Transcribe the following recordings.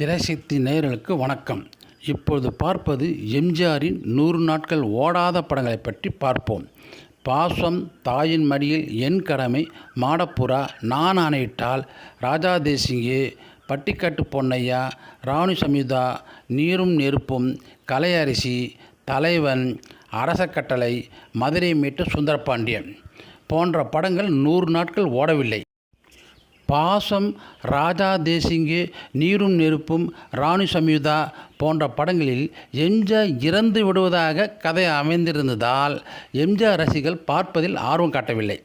திரைசக்தி நேயர்களுக்கு வணக்கம். இப்பொழுது பார்ப்பது எம்ஜிஆரின் நூறு நாட்கள் ஓடாத படங்களை பற்றி பார்ப்போம். பாசம் தாயின் மடியில் என் கடமை மாடப்புறா நான் ஆணையிட்டால் ராஜா தேசிங்கு பட்டிக்காட்டு பொன்னையா ராணி சமிதா நீரும் நெருப்பும் கலையரிசி தலைவன் அரச கட்டளை மதுரை மீட்டு சுந்தரபாண்டியன் போன்ற படங்கள் நூறு நாட்கள் ஓடவில்லை. பாசம் ராஜா தேசிங்கு நீரும் நெருப்பும் ராணி சம்யுதா போன்ற படங்களில் எம்ஜிஆர் இறந்து விடுவதாக கதை அமைந்திருந்ததால் எம்ஜிஆர் ரசிகர்கள் பார்ப்பதில் ஆர்வம் காட்டவில்லை.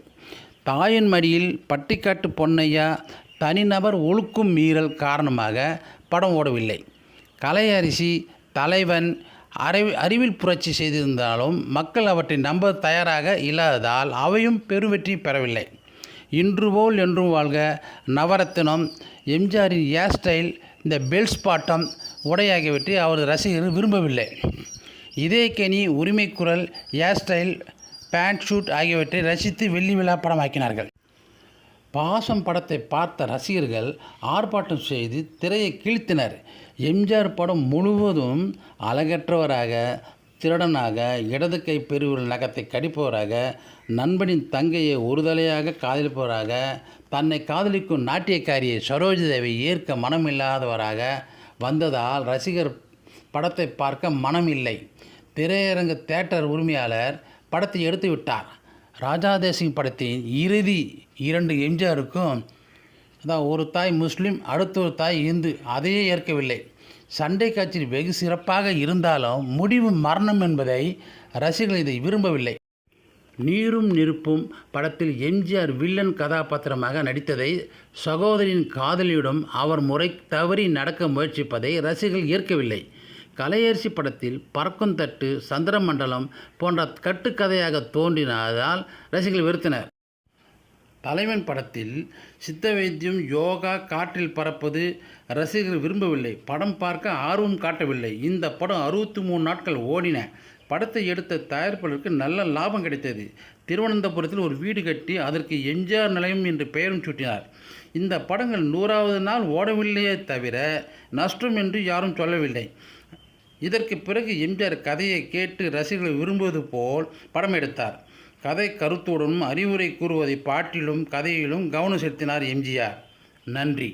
தாயின் மடியில் பட்டிக்காட்டு பொன்னையா தனிநபர் ஒழுக்கும் மீறல் காரணமாக படம் ஓடவில்லை. கலையரிசி தலைவன் அறிவி அறிவில் புரட்சி செய்திருந்தாலும் மக்கள் அவற்றை நம்ப தயாராக இல்லாததால் அவையும் பெருவெற்றி பெறவில்லை. இன்று போல் என்றும் வாழ்க. நவரத்தினம் எம்ஜிஆரின் ஏர் ஸ்டைல் இந்த பெல்ஸ் பாட்டம் உடை ஆகியவற்றை அவரது ரசிகர்கள் விரும்பவில்லை. இதே கனி Urimaikkural hair style pant suit ஆகியவற்றை ரசித்து வெள்ளி விழா படமாக்கினார்கள். பாசம் படத்தை பார்த்த ரசிகர்கள் ஆர்ப்பாட்டம் செய்து திரையை கிழித்தினர். எம்ஜிஆர் படம் முழுவதும் அழகற்றவராக திருடனாக இடது கை பெருவிரல் நகத்தை கடிப்பவராக நண்பனின் தங்கையை ஒருதலையாக காதலிப்பவராக தன்னை காதலிக்கும் நாட்டியக்காரியை சரோஜி தேவி ஏற்க மனமில்லாதவராக வந்ததால் ரசிகர் படத்தை பார்க்க மனம் இல்லை திரையரங்கு தேட்டர் உரிமையாளர் படத்தை எடுத்து விட்டார். ராஜா தேசிங் படத்தின் இறுதி இரண்டு எம்ஜிஆருக்கும் அதான் ஒரு தாய் முஸ்லீம் அடுத்த ஒரு தாய் இந்து அதையே ஏற்கவில்லை. சண்டை காட்சி வெகு சிறப்பாக இருந்தாலும் முடிவு மரணம் என்பதை ரசிகர்கள் இதை விரும்பவில்லை. நீரும் நெருப்பும் படத்தில் எம்ஜிஆர் வில்லன் கதாபாத்திரமாக நடித்ததை சகோதரியின் காதலியிடம் அவர் முறை தவறி நடக்க முயற்சிப்பதை ரசிகர்கள் ஏற்கவில்லை. கலையரசி படத்தில் பறக்கும் தட்டு சந்திரமண்டலம் போன்ற கட்டுக்கதையாக தோன்றினதால் ரசிகர்கள் வெறுத்தனர். தலைவன் படத்தில் சித்த வைத்தியம் யோகா காற்றில் பறப்பது ரசிகர்கள் விரும்பவில்லை. படம் பார்க்க ஆர்வம் காட்டவில்லை. இந்த படம் அறுபத்தி மூணு நாட்கள் ஓடின. படத்தை எடுத்த தயாரிப்பாளருக்கு நல்ல லாபம் கிடைத்தது. திருவனந்தபுரத்தில் ஒரு வீடு கட்டி அதற்கு எம்ஜிஆர் நிலையம் என்று பெயரும் சூட்டினார். இந்த படங்கள் நூறாவது நாள் ஓடவில்லையே தவிர நஷ்டம் என்று யாரும் சொல்லவில்லை. இதற்கு பிறகு எம்ஜிஆர் கதையை கேட்டு ரசிகர்கள் விரும்புவது போல் படம் எடுத்தார். கதை கருத்துடனும் அறிவுரை கூறுவதை பாட்டிலும் கதையிலும் கவனம் செலுத்தினார் எம்ஜிஆர். நன்றி.